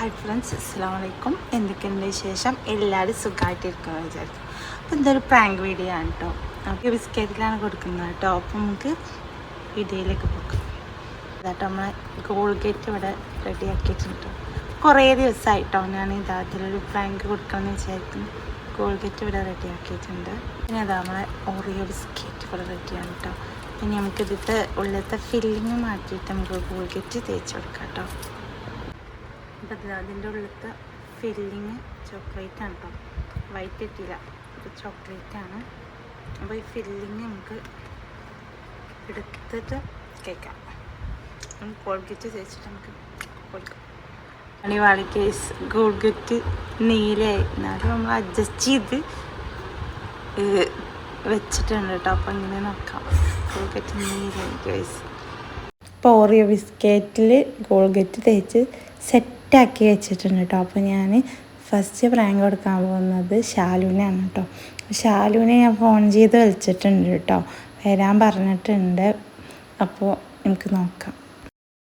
Hi friends അസ്സാം വലൈക്കും എന്തൊക്കെയുണ്ട് വിശേഷം? എല്ലാവരും സുഖമായിട്ടിരിക്കുന്നു വിചാരിക്കും അപ്പോൾ എന്തൊരു പ്രാങ്ക് വീഡിയോ ആണ് കേട്ടോ നമുക്ക് ബിസ്ക്കറ്റിലാണ് കൊടുക്കുന്നത് കേട്ടോ അപ്പോൾ നമുക്ക് വീഡിയോയിലേക്ക് പോകാം. അതാട്ടോ നമ്മളെ ഗോൾഗേറ്റ് ഇവിടെ റെഡി ആക്കിയിട്ടുണ്ട്. കുറേ ദിവസമായിട്ടോ ഞാൻ ഇതാത്തിലൊരു പ്രാങ്ക് കൊടുക്കാമെന്ന് വിചാരിക്കുന്നു. ഗോൾഗേറ്റ് ഇവിടെ റെഡി ആക്കിയിട്ടുണ്ട്. പിന്നെ അതാ നമ്മളെ ഓറിയോ ബിസ്ക്കറ്റ് ഇവിടെ റെഡിയാണ് കേട്ടോ പിന്നെ നമുക്കിതിട്ട് ഉള്ളത്തെ ഫില്ലിങ് മാറ്റിയിട്ട് നമുക്ക് ഗോൾഗേറ്റ് തേച്ച് കൊടുക്കാം കേട്ടോ അപ്പോൾ ഇത് അതിന്റെ ഉള്ളിലത്തെ ഫില്ലിങ് ചോക്ലേറ്റ് ആണ് കേട്ടോ. വൈറ്റ് ഇട്ടില്ല. ഇത് ചോക്ലേറ്റ് ആണ്. അപ്പോൾ ഈ ഫില്ലിങ് നമുക്ക് എടുത്തിട്ട് കേൾക്കാം. നമുക്ക് കോൾഗേറ്റ് തേച്ചിട്ട് നമുക്ക് കൊടുക്കാം. അടിവാളി കേസ് കോൾഗേറ്റ് നീലയായി. എന്നാലും നമ്മൾ അഡ്ജസ്റ്റ് ചെയ്ത് വെച്ചിട്ടുണ്ട് കേട്ടോ. അപ്പോൾ ഇങ്ങനെ നോക്കാം. ഗോൾഗറ്റ് നീലയായി കേസ് ഇപ്പോൾ ഓറിയോ ബിസ്ക്കറ്റിൽ കോൾഗേറ്റ് തേച്ച് സെറ്റാക്കി വെച്ചിട്ടുണ്ട് കേട്ടോ. അപ്പോൾ ഞാൻ ഫസ്റ്റ് പ്രാങ്ക് കൊടുക്കാൻ പോകുന്നത് ഷാലുവിനാണ് കേട്ടോ. ഷാലുവിനെ ഞാൻ ഫോൺ ചെയ്ത് വിളിച്ചിട്ടുണ്ട് കേട്ടോ. വരാൻ പറഞ്ഞിട്ടുണ്ട്. അപ്പോൾ നമുക്ക് നോക്കാം.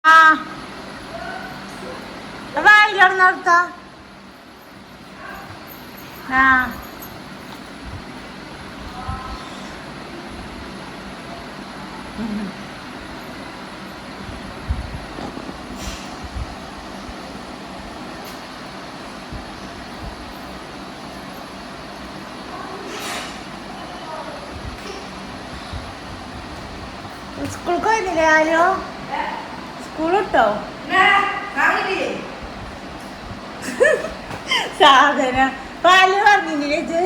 ആ. ആ സ്കൂൾ പോയിരുന്നില്ലേ ആരോ സ്കൂൾ ഇട്ടോ സാധനം. പാൽ പറഞ്ഞില്ലേ ഇത്?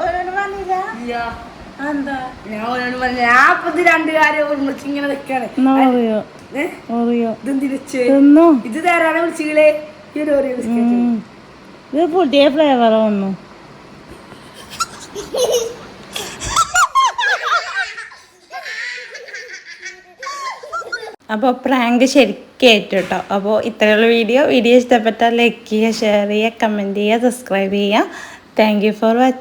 ഓരോട് പറഞ്ഞില്ല എന്താ രണ്ട് കാര്യം ഇങ്ങനെ ഇതെന്തി വെച്ച് ഇത് തരാനെ വിളിച്ചില്ലേ? ഈ ഒരു ഓറിയോ ബിസ്ക്കറ്റ് ഉം. ഇത് പുതിയ ഫ്ലേവർ വന്നു. അപ്പോൾ പ്രാങ്ക് ശരിക്കും ഏറ്റു കേട്ടോ അപ്പോൾ ഇത്രയുള്ള വീഡിയോ. വീഡിയോ ഇഷ്ടപ്പെട്ടാൽ ലൈക്ക് ചെയ്യുക ഷെയർ ചെയ്യുക കമന്റ് ചെയ്യുക സബ്സ്ക്രൈബ് ചെയ്യുക. Thank for watching